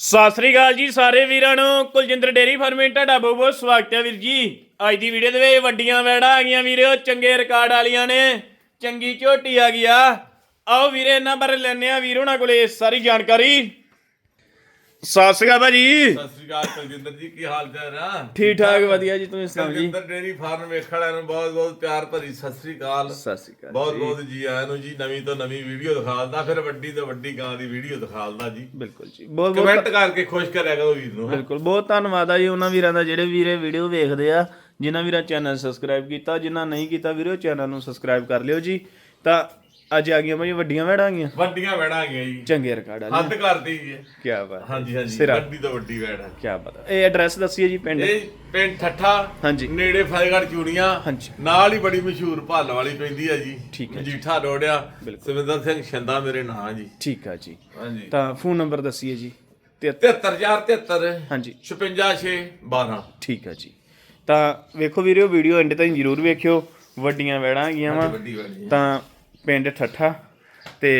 ਸਤਿ ਸ੍ਰੀ ਅਕਾਲ ਜੀ ਸਾਰੇ ਵੀਰਾਂ ਨੂੰ। ਕੁਲਜਿੰਦਰ ਡੇਰੀ ਫਾਰਮਿੰਗ ਤੁਹਾਡਾ ਬਹੁਤ ਬਹੁਤ ਸਵਾਗਤ ਹੈ ਵੀਰ ਜੀ। ਅੱਜ ਦੀ ਵੀਡੀਓ ਦੇ ਵਿੱਚ ਵੱਡੀਆਂ ਵੈੜਾਂ ਆ ਗਈਆਂ ਵੀਰੋ, ਚੰਗੇ ਰਿਕਾਰਡ ਵਾਲੀਆਂ ਨੇ। ਚੰਗੀ ਝੋਟੀ ਆ ਗਈ ਆ। ਆਓ ਵੀਰੇ, ਇਹਨਾਂ ਬਾਰੇ ਲੈਣੇ ਆ ਵੀਰ ਉਹਨਾਂ ਕੋਲੇ ਸਾਰੀ ਜਾਣਕਾਰੀ। ਸਤਿ ਸ੍ਰੀ ਅਕਾਲ ਭਾਜੀ। ਸਤਿ ਸ੍ਰੀ ਅਕਾਲ ਕੁਲਜਿੰਦਰ ਜੀ ਕੀ ਹਾਲ ਚਾਲ ਆ? ਠੀਕ ਠਾਕ ਵਧੀਆ ਜੀ ਤੁਸੀਂ ਸੁਣਾਓ ਜੀ? ਕੁਲਜਿੰਦਰ ਡੇਰੀ ਫਾਰਮ ਵੇਖਣ ਵਾਲਿਆਂ ਨੂੰ ਬਹੁਤ ਬਹੁਤ ਪਿਆਰ ਭਰੀ ਸਤਿ ਸ੍ਰੀ ਅਕਾਲ। ਸਤਿ ਸ੍ਰੀ ਅਕਾਲ ਬਹੁਤ ਬਹੁਤ ਜੀ ਆਇਆਂ ਨੂੰ ਜੀ ਨਵੀਂ ਤੋਂ ਨਵੀਂ ਵੀਡੀਓ ਦਿਖਾਲਦਾ ਫਿਰ ਵੱਡੀ ਤੋਂ ਵੱਡੀ ਗਾਂ ਦੀ ਵੀਡੀਓ ਦਿਖਾਲਦਾ ਜੀ। ਬਿਲਕੁਲ ਜੀ ਬਹੁਤ ਬਹੁਤ ਕਮੈਂਟ ਕਰਕੇ ਖੁਸ਼ ਕਰਿਆ ਕਰੋ ਵੀਰ ਨੂੰ। ਬਿਲਕੁਲ ਬਹੁਤ ਧੰਨਵਾਦ ਆ ਜੀ ਉਹਨਾਂ ਵੀਰਾਂ ਦਾ ਜਿਹੜੇ ਵੀਰੇ ਵੀਡੀਓ ਵੇਖਦੇ ਆ ਜਿਨ੍ਹਾਂ ਵੀਰਾਂ ਚੈਨਲ ਸਬਸਕ੍ਰਾਈਬ ਕੀਤਾ ਜਿਨ੍ਹਾਂ ਨਹੀਂ ਕੀਤਾ ਵੀਰੋ ਚੈਨਲ ਨੂੰ ਸਬਸਕ੍ਰਾਈਬ ਕਰ ਲਿਓ ਜੀ। ਤਾਂ ਅੱਜ ਆ ਗਈਆਂ ਭਾਈ ਵੱਡੀਆਂ ਵੈੜਾਂ ਆ ਗਈਆਂ? ਵੱਡੀਆਂ ਵੈੜਾਂ ਆ ਗਈਆਂ ਜੀ। ਚੰਗੇ ਰਿਕਾਰਡ ਵਾਲੀ ਹੱਦ ਕਰਦੀ ਜੀ। ਕੀ ਬਾਤ ਹਾਂਜੀ ਹਾਂਜੀ ਸਿਰਾ। ਵੱਡੀ ਤੋਂ ਵੱਡੀ ਵੈੜ ਆ ਕੀ ਬਾਤ ਹੈ। ਇਹ ਐਡਰੈਸ ਦੱਸੀਏ ਜੀ ਪਿੰਡ। ਇਹ ਪਿੰਡ ਠੱਠਾ ਹਾਂਜੀ। ਨੇੜੇ ਫਤਿਹਗੜ੍ਹ ਚੂੜੀਆਂ। ਹਾਂਜੀ। ਨਾਲ ਹੀ ਬੜੀ ਮਸ਼ਹੂਰ ਭਾਲ ਵਾਲੀ ਪੈਂਦੀ ਆ ਜੀ। ਠੀਕ ਹੈ ਜੀਠਾ ਰੋੜਿਆ ਬਿਲਕੁਲ। ਸਵਿੰਦਰ ਸਿੰਘ ਛੰਦਾ ਮੇਰੇ ਨਾਂ ਜੀ। ਠੀਕ ਆ ਜੀ। ਹਾਂਜੀ। ਤਾਂ ਫੋਨ ਨੰਬਰ ਦੱਸੀਏ ਜੀ। ਤੇ 73073 ਹਾਂਜੀ। 56612 ਠੀਕ ਆ ਜੀ। ਤਾਂ ਵੇਖੋ ਵੀਰੋ ਵੀਡੀਓ ਐਂਡ ਤਾਈਂ ਜਰੂਰ ਵੇਖਿਓ। ਵੱਡੀਆਂ ਵੈੜਾਂ ਆ ਗਈਆਂ ਵਾ। ਵੱਡੀ ਵਾਲੀ ਤਾਂ ਪਿੰਡ ਠੱਠਾ ਤੇ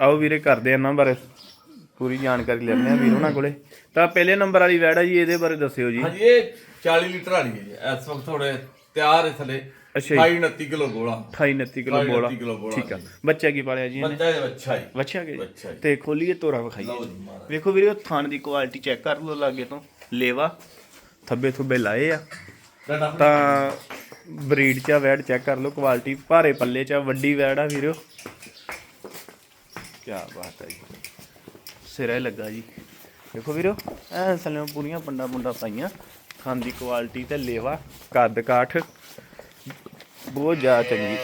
ਆਓ ਵੀਰੇ ਕਰਦੇ ਆ ਇਹਨਾਂ ਬਾਰੇ ਪੂਰੀ ਜਾਣਕਾਰੀ ਲੈਣੇ ਆ ਵੀਰ ਉਹਨਾਂ ਕੋਲੇ। ਤਾਂ ਪਹਿਲੇ ਨੰਬਰ ਵਾਲੀ ਵੈੜ ਆ ਜੀ ਇਹਦੇ ਬਾਰੇ ਦੱਸਿਓ ਜੀ। ਹਾਂਜੀ ਇਹ 40 ਲੀਟਰ ਵਾਲੀ ਹੈ ਜੀ। ਇਸ ਵਕਤ ਥੋੜੇ ਤਿਆਰ ਹੈ ਥਲੇ। ਅੱਛਾ ਜੀ। 28 29 ਕਿਲੋ ਗੋਲਾ। 28 29 ਕਿਲੋ 28 ਬੋਲਾ ਕਿਲੋ ਬੋਲਾ ਠੀਕ ਆ। ਬੱਚਾ ਕੀ ਪਾਲਿਆ ਜੀ ਇਹਨੇ? ਬੱਚਾ ਹੈ ਬੱਚਾ ਹੀ ਬੱਚਾ ਕੇ ਬੱਚਾ ਜੀ। ਤੇ ਖੋਲੀਏ ਤੋਰਾ ਵਿਖਾਈਏ ਲਓ ਜੀ। ਵੇਖੋ ਵੀਰੇ ਥਾਣ ਦੀ ਕੁਆਲਿਟੀ ਚੈੱਕ ਕਰ ਲਓ ਲਾਗੇ ਤੋਂ। ਲੇਵਾ। ਥੱਬੇ ਥੁੱਬੇ ਲਾਏ ਆ। ਤਾਂ ਬਰੀਡ ਚ ਵੈੜ ਚੈੱਕ ਕਰ ਲਓ ਕੁਆਲਿਟੀ ਭਾਰੇ ਪੱਲੇ ਚ ਆ, ਵੱਡੀ ਵੈੜ ਆ ਵੀਰੋ। ਕੀ ਬਾਤ ਹੈ ਜੀ। ਸਿਰੇ ਲੱਗਾ ਜੀ। ਦੇਖੋ ਵੀਰੋ ਐ ਸਲੇ ਪੂਰੀਆਂ ਪੰਡਾ ਪੁੰਡਾ ਪਾਈਆਂ। ਖਾਣ ਦੀ ਕੁਆਲਿਟੀ ਤੇ ਲੇਵਾ ਕੱਦ ਕਾਠ ਬਹੁਤ ਜ਼ਿਆਦਾ ਚੰਗੀ।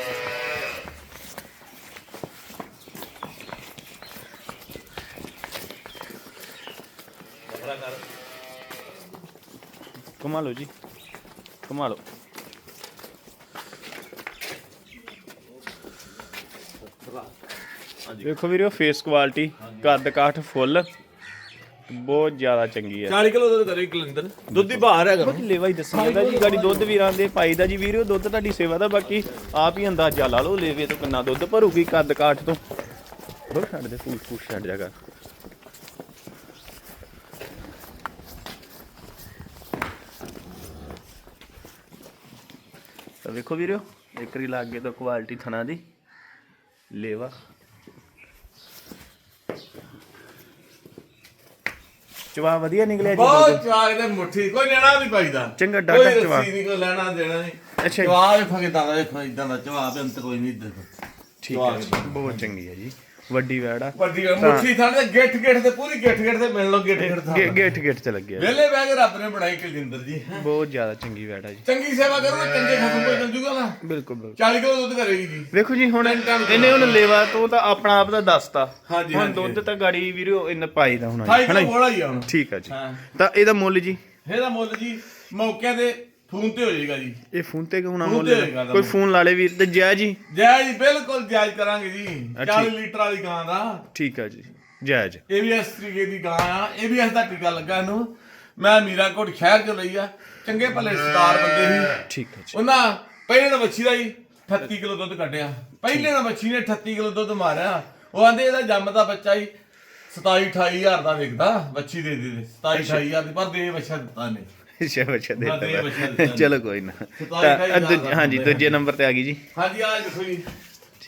ਕਮਾ ਜੀ ਕਮਾ ਵੇਖੋ ਵੀਰੋ ਫੇਸ ਕੁਆਲਿਟੀ ਕੱਦ ਕਾਠ ਫੁੱਲ ਬਹੁਤ ਜ਼ਿਆਦਾ ਚੰਗੀ ਹੈ 40 ਕਿਲੋ ਦੁੱਧ ਕਰੇ ਕਲਿੰਦਰ ਦੁੱਧ ਹੀ ਬਾਹਰ ਹੈਗਾ। ਬਹੁਤ ਲੇਵਾ ਹੀ ਦੱਸੀ ਜਾਂਦਾ ਜੀ ਗਾੜੀ ਦੁੱਧ ਵੀਰਾਂ ਦੇ ਪਾਈ ਦਾ ਜੀ ਵੀਰੋ ਦੁੱਧ ਤੁਹਾਡੀ ਸੇਵਾ ਦਾ ਬਾਕੀ ਆਪ ਹੀ ਅੰਦਾਜ਼ਾ ਲਾ ਲਓ ਲੇਵੇ ਤੋਂ ਕਿੰਨਾ ਦੁੱਧ ਭਰੂਗੀ ਕੱਦ ਕਾਠ ਤੋਂ। ਬਰੋ ਛੱਡ ਦੇ ਫੂਸ ਫੂਸ ਛੱਡ ਜਾ ਕਰ। ਤਾਂ ਵੇਖੋ ਵੀਰੋ ਇੱਕ ਰੀ ਲੱਗੇ ਤੋਂ ਕੁਆਲਿਟੀ ਥਣਾ ਦੀ। ਲੇਵਾ। ਚਵਾ ਵਧੀਆ ਨਿਕਲਿਆ ਜੀ। ਬਹੁਤ ਚਾਰ ਦੇ ਮੁੱਠੀ ਕੋਈ ਲੈਣਾ ਨਹੀਂ ਪਾਈਦਾ ਚੰਗਾ ਡਾਟਾ ਕੋਈ ਚਵਾ। ਰੱਸੀ ਨਹੀਂ ਕੋਈ ਲੈਣਾ ਦੇਣਾ ਨਹੀਂ ਅੱਛਾ ਜੀ। ਜਵਾਬ ਫਗਦਾ ਦਾ ਦੇਖੋ ਇਦਾਂ ਦਾ ਜਵਾਬ ਅੰਤ ਕੋਈ ਨਹੀਂ ਦੇਖੋ ਠੀਕ ਹੈ ਜੀ ਬਹੁਤ ਚੰਗੀ ਹੈ ਜੀ ਵੱਡੀ ਵੈੜ ਆ। ਵੱਡੀ ਮੁੱਠੀ ਥਾਂ ਤੇ ਗਿੱਠ ਗਿੱਠ ਤੇ ਪੂਰੀ ਗਿੱਠ ਗਿੱਠ ਤੇ ਮਿਲ ਲੋ ਗਿੱਠ ਗਿੱਠ ਥਾਂ ਗੇ- ਗੇਟ ਗੇਟ ਤੇ ਲੱਗਿਆ ਵੇਲੇ ਬਹਿ ਕੇ ਰੱਬ ਨੇ ਬਣਾਈ ਕੁਲਜਿੰਦਰ ਜੀ। ਬਹੁਤ ਜ਼ਿਆਦਾ ਚੰਗੀ ਵੈੜ ਆ ਜੀ। ਚੰਗੀ ਸੇਵਾ ਕਰੋ ਨਾ ਚੰਗੇ ਖਤਮ ਕੋਈ ਜੂਗਾ ਨਾ। ਬਿਲਕੁਲ ਬਿਲਕੁਲ। 40 ਕਿਲੋ ਦੁੱਧ ਕਰੇਗੀ ਜੀ। ਵੇਖੋ ਜੀ ਹੁਣ ਇਹਨੇ ਹੁਣ ਲੇਵਾ ਤੋਂ ਤਾਂ ਆਪਣਾ ਆਪ ਦਾ ਦੱਸਤਾ। ਹਾਂਜੀ, ਹੁਣ ਹਾਂਜੀ। ਦੁੱਧ ਤਾਂ ਗਾੜੀ ਵੀਰੋ ਇੰਨਾ ਪਾਈ ਦਾ ਹੋਣਾ 28 ਜੀ ਹਨਾ ਕਿਲੋ ਜੀ? ਬੋਲਾ ਹੀ ਆ ਹੁਣ। ਠੀਕ ਆ ਜੀ। ਹਾਂ। ਤਾਂ ਇਹਦਾ ਮੁੱਲ ਜੀ? ਇਹਦਾ ਮੁੱਲ ਜੀ ਮੌਕੇ ਤੇ ਫੋਨ ਤੇ ਹੋ ਜਾਏਗਾ ਜੀ। ਇਹ ਫੋਨ ਤੇ ਹੋਣਾ ਫੋਨ ਮੁੱਲ ਤੇ? ਹੋਏਗਾ ਕੋਈ। ਫੋਨ ਲਾ ਲੇ ਵੀਰ। ਤੇ ਜੈ ਜੀ। ਜਾਇਜ਼ ਜੀ ਬਿਲਕੁਲ ਜਾਇਜ਼ ਕਰਾਂਗੇ ਜੀ। ਅੱਛਾ। 40 ਲੀਟਰ ਵਾਲੀ ਗਾਂ ਦਾ। ਠੀਕ ਆ ਜੀ। ਜਾਇਜ਼ ABS ਤਰੀਕੇ ਦੀ ਗਾਂ ਆ। ABS ਦਾ ਟੀਕਾ ਲੱਗਾ ਇਹਨੂੰ ਮੈਂ ਮੀਰਾਕੋਟ ਸ਼ਹਿਰ ਚੋਂ ਲਈ ਆ। ਚੰਗੇ ਭਲੇ ਸਟਾਰ ਬੰਦੇ ਸੀ। ਠੀਕ ਆ ਜੀ। ਉਹਨਾਂ ਪਹਿਲੇ ਤਾਂ ਬੱਚੀ ਦਾ ਹੀ 38 ਕਿਲੋ ਦੁੱਧ ਕੱਢਿਆ। ਪਹਿਲੇ ਤਾਂ ਬੱਚੀ ਨੇ 38 ਕਿਲੋ ਦੁੱਧ ਮਾਰਿਆ। ਉਹ ਆਂਦੇ ਇਹਦਾ ਜੰਮਦਾ ਬੱਚਾ ਹੀ 27 28 ਹਜ਼ਾਰ ਦਾ ਵਿਕਦਾ। ਬੱਚੀ ਦੇ ਦੇ 27 28 ਹਜ਼ਾਰ ਦੀ ਪਰ ਦੇ ਬੱਚਾ ਦਿੱਤਾ ਨੇ ਅੱਛਾ ਬੱਚਾ ਦੇ ਦੇ ਦਿੱਤਾ ਬੱਚਾ ਵਾ। ਦਿੱਤਾ। ਚਲੋ ਕੋਈ ਨਾ। ਸਤਾਈ ਤਾਂ ਅਠਾਈ ਦੂਜੇ- ਦਾ ਹਾਂਜੀ ਦੂਜੇ ਨੰਬਰ ਤੇ ਆ ਗਈ ਜੀ। ਹਾਂਜੀ ਆ ਦੇਖੋ ਜੀ।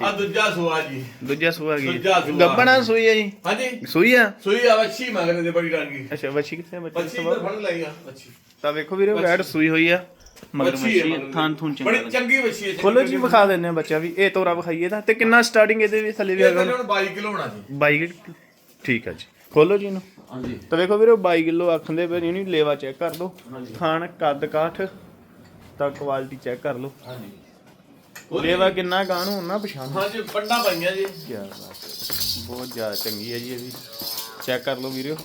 ਆ ਦੂਜਾ ਸੁਆ ਜੀ। ਦੂਜਾ ਸੂਆ ਗਈ। ਦੂਜਾ ਸੂਆ। ਗੱਬਣਾ ਸੂਈ ਆ ਜੀ। ਹਾਂਜੀ। ਸੂਈ ਆ? ਸੂਈ ਆ ਬੱਚੀ ਮੰਗਦੇ ਦੇ ਬੜੀ ਡਾਂਗੀ। ਅੱਛਾ ਬੱਚੀ ਕਿੱਥੇ ਆ? ਬੱਚੀ ਬੱਚੀ ਇੱਧਰ ਫੜ ਲਈ ਆ ਬੱਚੀ ਤਾਂ ਵੇਖੋ ਵੀਰੇ ਵੈੜ ਸੂਈ ਹੋਈ ਆ ਮਗਰ ਹੈ ਮਗਰ ਥਾਂ ਥੂੰ ਚੰਗਾ ਬੜੀ ਚੰਗੀ ਬੱਚੀ ਹੈ ਖੋਲੋ ਜੀ ਵਿਖਾ ਦਿੰਨੇ ਆ ਬੱਚਾ ਵੀ। ਇਹ ਤੋਰਾ ਵਿਖਾਈਏ ਤਾਂ। ਤੇ ਕਿੰਨਾ ਸਟਾਰਟਿੰਗ ਇਹਦੇ ਵੀ ਥੱਲੇ ਵੀ ਇਹ ਹੈਗਾ। ਤਾਂ ਹੁਣ 22 ਕਿਲੋ ਹੋਣਾ ਜੀ। 22 ਠੀਕ ਆ ਜੀ। ਖੋਲੋ ਜੀ ਇਹਨੂੰ। ਹਾਂਜੀ। ਤਾਂ ਵੇਖੋ ਵੀਰੇ 22 ਕਿਲੋ ਆਖੰਦੇ ਪਏ ਨਹੀਂ ਲੇਵਾ ਚੈੱਕ ਕਰ ਲਓ। ਹਾਂਜੀ। ਖਾਣ ਕੱਦ ਕਾਠ ਤਾਂ ਕੁਆਲਿਟੀ ਚੈੱਕ ਕਰ ਲਓ। ਹਾਂਜੀ। ਲੇਵਾ ਕਿੰਨਾ ਗਾਣ ਹੋਣਾ ਪਛਾਣ ਹਾਂਜੀ ਪੰਡਾ ਪਾਈਆਂ ਜੀ। ਕੀ ਬਾਤ ਹੈ। ਬਹੁਤ ਜ਼ਿਆਦਾ ਚੰਗੀ ਹੈ ਜੀ ਇਹ ਵੀ। ਚੈੱਕ ਕਰ ਲਓ ਵੀਰਿਓ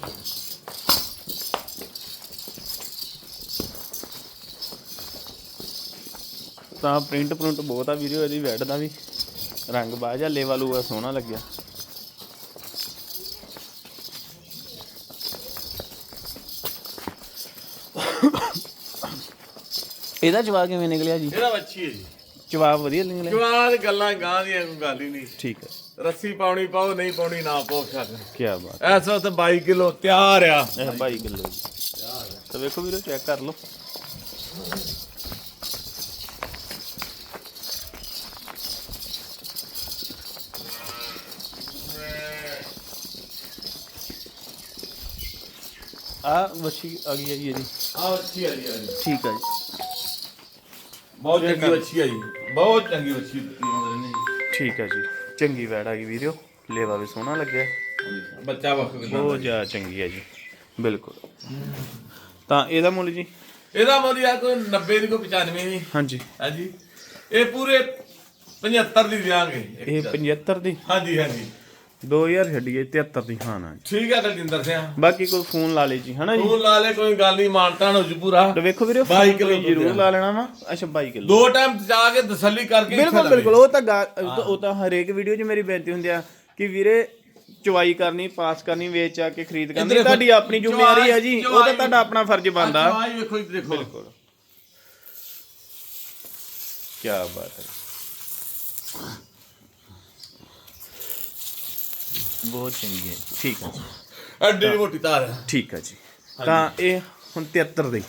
ਤਾਂ ਪ੍ਰਿੰਟ ਪ੍ਰਿੰਟ ਬਹੁਤ ਆ ਵੀਡੀਓ ਇਹਦੀ ਵੈਡ ਦਾ ਵੀ। ਰੰਗ ਬਾਜਾ ਲੇਵਾ ਲੂਆ ਸੋਹਣਾ ਲੱਗਿਆ। ਇਹਦਾ ਜਵਾਬ ਕਿਵੇਂ ਨਿਕਲਿਆ ਜੀ? ਇਹਦਾ ਬੱਚੀ ਹੈ ਜੀ। ਜਵਾਬ ਵਧੀਆ ਨਿਕਲਿਆ। ਜਵਾਨ ਗੱਲਾਂ ਗਾਂ ਦੀਆਂ ਕੋਈ ਗੱਲ ਹੀ ਨਹੀਂ। ਠੀਕ ਹੈ। ਰੱਸੀ ਪਾਉਣੀ ਪਾਓ ਨਹੀਂ ਪਾਉਣੀ ਨਾ ਪਾਓ ਛੱਡ ਕੀ ਬਾਤ ਐਸ ਵਕਤ 22 ਕਿਲੋ ਤਿਆਰ ਆ। ਇਹ 22 ਕਿਲੋ। ਤਾਂ ਵੇਖੋ ਵੀਰੋ ਚੈੱਕ ਕਰ ਲਓ। ਆ ਵਸ਼ੀ ਆ ਗਈ ਹੈ ਜੀ ਆ ਅੱਛੀ ਆ ਜੀ ਜੀ। ਠੀਕ ਹੈ ਜੀ। ਬਹੁਤ ਚੰਗੀ ਅੱਛੀ ਆ ਜੀ। ਬਹੁਤ ਚੰਗੀ ਅੱਛੀ ਦਿੱਤੀ ਉਹਨਾਂ ਨੇ ਠੀਕ ਹੈ ਜੀ। ਚੰਗੀ ਵੈੜ ਆ ਗਈ ਵੀਰੋ। ਲੇਵਾ ਵੀ ਸੋਹਣਾ ਲੱਗਿਆ। ਬੱਚਾ ਵਕ ਬਹੁਤ ਜ਼ਿਆਦਾ ਚੰਗੀ ਹੈ ਜੀ। ਬਿਲਕੁਲ। ਤਾਂ ਇਹਦਾ ਮੁੱਲ ਜੀ? ਇਹਦਾ ਮੁੱਲ ਯਾਰ ਕੋਈ 90 ਦੀ ਕੋਈ 95 ਨਹੀਂ ਹਾਂਜੀ। ਹਾਂਜੀ ਇਹ ਪੂਰੇ 75 ਦੀ ਦਿਆਂਗੇ। ਇਹ 75 ਦੀ? ਹਾਂਜੀ ਹਾਂਜੀ। 2000 ਛੱਡੀਏ 73 ਦੀ ਜੀ। ਠੀਕ ਹੈ ਦਲਜਿੰਦਰ ਸਿੰਘ ਬਾਕੀ ਕੋਈ ਫੋਨ ਲਾ ਲੇ ਜੀ ਹਨਾ ਜੀ? ਤੂੰ ਲਾ ਲੈ ਕੋਈ ਗੱਲ ਨਹੀਂ ਮਾਨਤਾਨ ਹੋ ਜੂ ਪੂਰਾ। ਤੇ ਵੇਖੋ ਵੀਰੇ 22 ਫੋਨ ਕਿਲੋ ਜ਼ਰੂਰ ਲਾ ਲੈਣਾ ਵਾ। ਅੱਛਾ 22 ਕਿਲੋ। ਦੋ ਟਾਈਮ ਜਾ ਕੇ ਤਸੱਲੀ ਕਰਕੇ ਬਿਲਕੁਲ। ਬਿਲਕੁਲ ਉਹ ਤਾਂ ਉਹ ਤਾਂ- ਹਰੇਕ ਵੀਡੀਓ 'ਚ ਮੇਰੀ ਬੇਨਤੀ ਹੁੰਦੀ ਆ ਕਿ ਵੀਰੇ ਚੁਆਈ ਕਰਨੀ ਪਾਸ ਕਰਨੀ ਵੇਚ ਆ ਕੇ ਖਰੀਦ ਕਰਨੀ ਤੁਹਾਡੀ ਆਪਣੀ ਜ਼ਿੰਮੇਵਾਰੀ ਹੈ ਜੀ ਉਹ ਤਾਂ ਤੁਹਾਡਾ ਆਪਣਾ ਫਰਜ਼ ਬਣਦਾ। ਆਹ ਵੇਖੋ ਇੱਧਰ ਦੇਖੋ। ਕੀ ਬਾਤ ਹੈ। ਬਹੁਤ ਚੰਗੀ ਹੈ ਠੀਕ ਹੈ ਜੀ, ਐਡੀ ਮੋਟੀ ਤਾਰ ਹੈ। ਠੀਕ ਹੈ ਜੀ। ਤਾਂ ਇਹ ਹੁਣ 73 ਦੀ।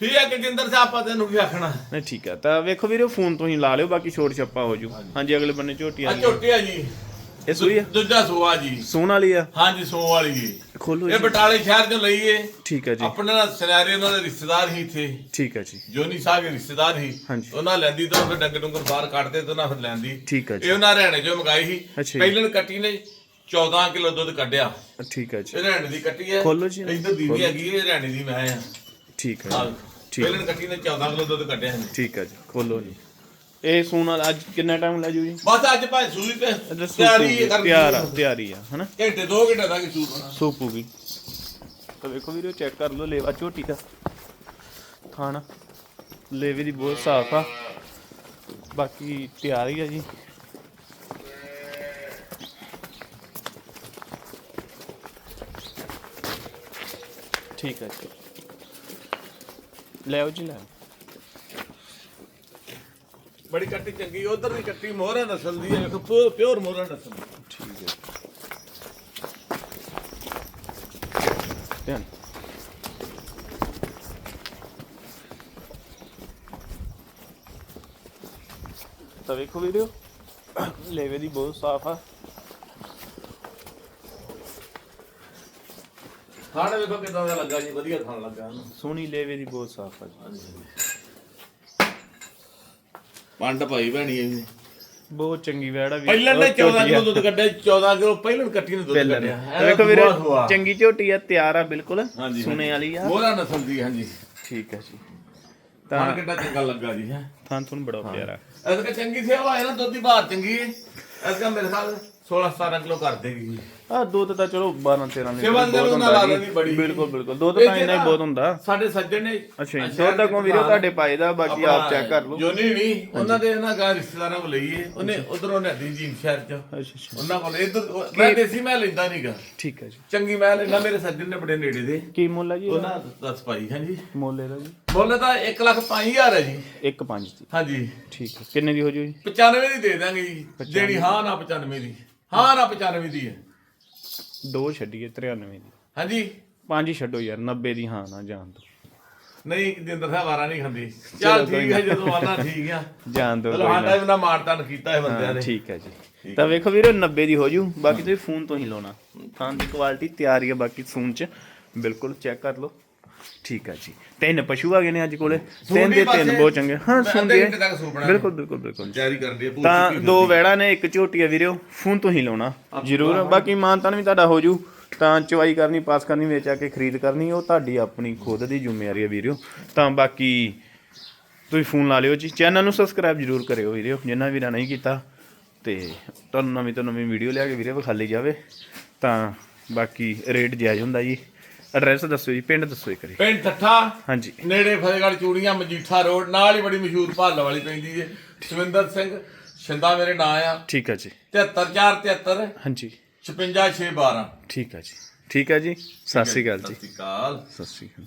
ਠੀਕ ਹੈ ਗਜਿੰਦਰ ਸਾਹਿਬ ਆਪਾਂ ਤੈਨੂੰ ਕੀ ਆਖਣਾ? ਨਹੀਂ ਠੀਕ ਹੈ। ਤਾਂ ਵੇਖੋ ਵੀਰੇ ਫੋਨ ਤੋਂ ਹੀ ਲਾ ਲਿਓ ਬਾਕੀ ਛੋਟ ਛੱਪਾ ਹੋ ਜੂ। ਹਾਂਜੀ। ਅਗਲੇ ਬੰਨੇ ਝੋਟੀ ਆ ਆ ਗਈ ਝੋਟੀ ਆ ਜੀ। ਇਹ ਸੂਈ ਆ? ਦੂਜਾ ਸੋਆ ਜੀ। ਸੋਨ ਵਾਲੀ ਆ? ਹਾਂਜੀ ਸੋ ਵਾਲੀ ਜੀ। ਖੋਲੋ ਇਹ ਜੀ। ਬਟਾਲੇ ਸ਼ਹਿਰ ਚੋਂ ਲਈ ਏ। ਠੀਕ ਹੈ ਜੀ। ਆਪਣੇ ਨਾਲ ਸਿਨਾਰੇ ਉਹਨਾਂ ਦੇ ਰਿਸ਼ਤੇਦਾਰ ਹੀ ਇੱਥੇ। ਠੀਕ ਹੈ ਜੀ। ਜੋਨੀ ਸਾਹਿਬ ਦੇ ਰਿਸ਼ਤੇਦਾਰ ਹੀ ਹਾਂਜੀ। ਉਹਨਾਂ ਲੈਂਦੀ ਤਾਂ ਫਿਰ ਡੰਗ ਡੁੰਗਰ ਬਾਹਰ ਕੱਢਦੇ ਤੇ ਉਹਨਾਂ ਫਿਰ ਲੈਂਦੀ। ਠੀਕ ਹੈ ਜੀ। ਇਹ ਉਹਨਾਂ ਹਰਿਆਣੇ ਚੋਂ ਮੰਗਾਈ ਸੀ। ਜੀ। ਪਹਿਲਣ ਕੱਟੀ ਨੇ। 14 ਕਿਲੋ ਦੁੱਧ ਕੱਢਿਆ। ਠੀਕ ਹੈ ਜੀ। ਇਹ ਹਰਿਆਣੇ ਦੀ ਕੱਟੀ ਹੈ। ਖੋਲੋ ਜੀ। ਇੱਧਰ ਦੀਦੀ ਹੈਗੀ ਇਹ ਹਰਿਆਣੇ ਦੀ ਮੈਂ ਆ। ਠੀਕ ਹੈ ਜੀ। ਠੀਕ ਪਹਿਲਣ ਕੱਟੀ ਨੇ 14 ਕਿਲੋ ਦੁੱਧ ਕੱਢਿਆ ਸੀ ਠੀਕ ਹੈ ਜੀ। ਖੋਲੋ ਜੀ। ਇਹ ਸੋਨ ਵਾਲਾ ਅੱਜ ਕਿੰਨਾ ਟਾਈਮ ਲੱਜੂ ਜੀ ਬਸ ਅੱਜ ਭਾਈ ਸੂਈ ਤੇ ਤਿਆਰੀ ਤਿਆਰ ਆ ਤਿਆਰੀ ਆ ਹਨਾ? ਘੰਟੇ 2 ਘੰਟੇ ਤੱਕ ਸੂਪ ਹੋਣਾ। ਸੂਪੂਗੀ ਤਾਂ ਵੇਖੋ ਵੀਡੀਓ ਚੈੱਕ ਕਰ ਲਓ ਲੇਵਾ ਝੋਟੀ ਦਾ। ਖਾਣਾ। ਲੇਵੇ ਦੀ ਬਹੁਤ ਸਾਫ਼ ਆ। ਬਾਕੀ ਤਿਆਰ ਹੀ ਆ ਜੀ। ਠੀਕ ਹੈ ਜੀ। ਲੈ ਆਓ ਜੀ ਲੈ। ਬੜੀ ਕੱਟੀ ਚੰਗੀ ਉਧਰ ਦੀ ਕੱਟੀ ਮੋਹਰਾ ਨਸਲ ਦੀ ਹੈ ਵੇਖੋ ਪਿਓਰ ਮੋਹਰਾ ਨਸਲ। ਠੀਕ ਹੈ। ਧਿਆਨ। ਤਾਂ ਵੇਖੋ ਵੀਡੀਓ। ਲੇਵੇ ਦੀ ਬਹੁਤ ਸਾਫ਼ ਆ। ਖਾਣ ਵੇਖੋ ਕਿਦਾਂ ਦਾ ਲੱਗਾ ਜੀ ਵਧੀਆ ਖਾਣ ਲੱਗਾ। ਇਹਨੂੰ ਸੋਹਣੀ ਲੇਵੇ ਦੀ ਬਹੁਤ ਸਾਫ਼ ਆ ਜੀ। ਪੰਡ ਭਾਈ ਭੈਣੀ ਹੈ ਜੀ। ਬਹੁਤ ਚੰਗੀ ਵੈੜ ਵੀ ਪਹਿਲਾਂ ਨੇ 14 ਕਿਲੋ ਦੁੱਧ ਕੱਢਿਆ 14 ਕਿਲੋ ਪਹਿਲਾਂ ਕੱਟੀ ਨੇ ਦੁੱਧ ਕੱਢਿਆ। ਵੇਖੋ ਵੀਰੇ ਚੰਗੀ ਝੋਟੀ ਆ ਤਿਆਰ ਆ ਬਿਲਕੁਲ। ਸੁਨੇ ਵਾਲੀ ਆ। ਮੋਹਰਾ ਨਸਲ ਦੀ ਹਾਂਜੀ। ਠੀਕ ਹੈ ਜੀ। ਤਾਂ ਕਿੱਡਾ ਚੰਗਾ ਲੱਗਾ ਜੀ ਹੈ। ਥਾਂ ਤੁਹਾਨੂੰ ਬੜਾ ਪਿਆਰਾ। ਐਸਕਾ ਚੰਗੀ ਸੇਵਾ ਹੈ ਨਾ ਦੁੱਧ ਦੀ ਬਾਹਰ ਚੰਗੀ ਹੈ। ਮੇਰੇ ਖਿਆਲ 16 17 ਕਿਲੋ ਕਰ ਦੇਗੀ ਜੀ। ਆ ਦੁੱਧ ਤਾਂ ਚਲੋ 12 13 ਲੀਟਰ ਸੇਵਾ ਦੇ ਬਹੁਤ ਉਹਨਾਂ ਹੁੰਦਾ ਲਾ ਜੀ। ਲੈਣੀ ਬੜੀ। ਬਿਲਕੁਲ ਬਿਲਕੁਲ। ਦੁੱਧ ਤਾਂ ਇੰਨਾ ਹੀ ਬਹੁਤ ਹੁੰਦਾ। ਸਾਡੇ ਸੱਜਣ ਨੇ ਅੱਛਾ ਜੀ ਦੁੱਧ ਕੋ ਵੀਰੇ ਤੁਹਾਡੇ ਪਾਏ ਦਾ ਬਾਕੀ ਆਪ ਚੈੱਕ ਕਰ ਲਓ। ਜੋ ਨਹੀਂ ਉਹਨਾਂ ਦੇ ਇਹਨਾਂ ਗਾ ਰਿਸ਼ਤੇਦਾਰਾਂ ਕੋਲ ਲਈਏ। ਉਹਨੇ ਉਧਰ ਉਹਨੇ ਦੀ ਜੀ ਸ਼ਹਿਰ ਚ। ਅੱਛਾ ਅੱਛਾ। ਉਹਨਾਂ ਕੋਲ ਇਧਰ ਮੈਂ ਦੇਸੀ ਮੈਂ ਲੈਂਦਾ ਨਹੀਂਗਾ ਠੀਕ ਹੈ ਜੀ। ਚੰਗੀ ਮੈਂ ਲੈਂਦਾ ਮੇਰੇ ਸੱਜਣ ਨੇ ਬੜੇ ਨੇੜੇ ਦੇ। ਕੀ ਮੁੱਲ ਹੈ ਜੀ ਇਹਦਾ? ਉਹਨਾਂ ਦੱਸ ਪਾਈ ਹਾਂਜੀ। ਮੁੱਲ ਇਹਦਾ ਜੀ। ਬੋਲੇ ਤਾਂ 1 ਲੱਖ 5000 ਹੈ ਜੀ। 1 5 ਦੀ ਹਾਂਜੀ। ਠੀਕ ਹੈ। ਕਿੰਨੇ ਦੀ ਹੋ ਜੂ ਜੀ? 95 ਦੀ ਦੇ ਦਾਂਗੇ ਜੀ। ਜਿਹੜੀ ਹਾਂ ਨਾ 95 ਦੀ। ਹਾਂ ਨਾ 95 ਦੀ ਹੈ। ਦੋ ਛੱਡੀਏ 93 ਦੀ। ਹਾਂਜੀ। ਪੰਜ ਹੀ ਛੱਡੋ ਯਾਰ 90 ਦੀ ਹਾਂ ਨਾ ਜਾਣ ਦੋ। ਨਹੀਂ ਜਿੰਦਰ ਸਾਹਿਬ ਵਾਰਾ ਨਹੀਂ ਖਾਂਦੀ। ਚੱਲ ਠੀਕ ਹੈ ਜਦੋਂ ਆਣਾ ਠੀਕ ਆ। ਜਾਣ ਦੋ ਚਲੋ ਸਾਡਾ ਵੀ ਨਾ ਮਾਰਤਨ ਕੀਤਾ ਹੈ ਬੰਦਿਆਂ ਨੇ। ਠੀਕ ਹੈ ਜੀ। ਤਾਂ ਵੇਖੋ ਵੀਰੋ 90 ਦੀ ਹੋ ਜੂ ਬਾਕੀ ਤੁਸੀਂ ਫੋਨ ਤੋਂ ਹੀ ਲਾਉਣਾ। ਥਾਂ ਦੀ ਕੁਆਲਿਟੀ ਤਿਆਰ ਹੀ ਹੈ ਬਾਕੀ ਫੋਨ 'ਚ। ਬਿਲਕੁਲ ਚੈੱਕ ਕਰ ਲਓ। ਠੀਕ ਹੈ ਜੀ। ਤਿੰਨ ਪਸ਼ੂ ਆ ਗਏ ਨੇ ਅੱਜ ਕੋਲੇ। ਤਿੰਨ ਦੇ ਤਿੰਨ ਬਹੁਤ ਚੰਗੇ। ਹਾਂ ਸੁਣਦੇ ਬਿਲਕੁਲ ਬਿਲਕੁਲ ਬਿਲਕੁਲ। ਤਿਆਰੀ ਕਰਦੀ ਹੈ ਤਾਂ ਦੋ ਵੈੜਾ ਨੇ ਇੱਕ ਝੋਟੀ ਆ ਵੀਰੋ ਫੋਨ ਤੋਂ ਹੀ ਲਾਉਣਾ। ਜ਼ਰੂਰ। ਬਾਕੀ ਮਾਨਤਾਨ ਵੀ ਤੁਹਾਡਾ ਹੋ ਜੂ। ਤਾਂ ਚਵਾਈ ਕਰਨੀ ਪਾਸ ਕਰਨੀ ਵੇਚ ਆ ਕੇ ਖਰੀਦ ਕਰਨੀ ਉਹ ਤੁਹਾਡੀ ਆਪਣੀ ਖੁਦ ਦੀ ਜ਼ਿੰਮੇਵਾਰੀ ਹੈ ਵੀਰੋ। ਤਾਂ ਬਾਕੀ ਤੁਸੀਂ ਫੋਨ ਲਾ ਲਿਓ ਜੀ। ਚੈਨਲ ਨੂੰ ਸਬਸਕ੍ਰਾਈਬ ਜ਼ਰੂਰ ਕਰਿਓ ਵੀਰੋ ਜਿੰਨਾ ਵੀਰਾਂ ਨਹੀਂ ਕੀਤਾ। ਤੇ ਤੁਹਾਨੂੰ ਨਵੀਂ ਤੋਂ ਨਵੀਂ ਵੀਡੀਓ ਲਿਆ ਕੇ ਵੀਰੇ ਵਿਖਾਲੀ ਜਾਵੇ। ਤਾਂ ਬਾਕੀ ਰੇਟ ਜਾਇਜ਼ ਹੁੰਦਾ ਜੀ। ਐਡਰੈਸ ਦੱਸੋ ਜੀ ਪਿੰਡ ਦੱਸੋ ਇੱਕ ਵਾਰੀ। ਪਿੰਡ ਠੱਠਾ ਹਾਂਜੀ। ਨੇੜੇ ਫਤਿਹਗੜ੍ਹ ਚੂੜੀਆਂ ਮਜੀਠਾ ਰੋਡ ਨਾਲ ਹੀ ਬੜੀ ਮਸ਼ਹੂਰ ਭਾਲਾ ਵਾਲੀ ਪੈਂਦੀ ਹੈ ਸ਼ਵਿੰਦਰ ਸਿੰਘ ਸ਼ਿੰਦਾ ਮੇਰੇ ਨਾਂ ਆ। ਠੀਕ ਹੈ ਜੀ। 73473 ਹਾਂਜੀ। 56612 ਠੀਕ ਹੈ ਜੀ। ਠੀਕ ਹੈ ਜੀ। ਸਤਿ ਸ਼੍ਰੀ ਅਕਾਲ ਜੀ। ਸਤਿ ਸ਼੍ਰੀ ਅਕਾਲ। ਸਤਿ ਸ਼੍ਰੀ ਅਕਾਲ।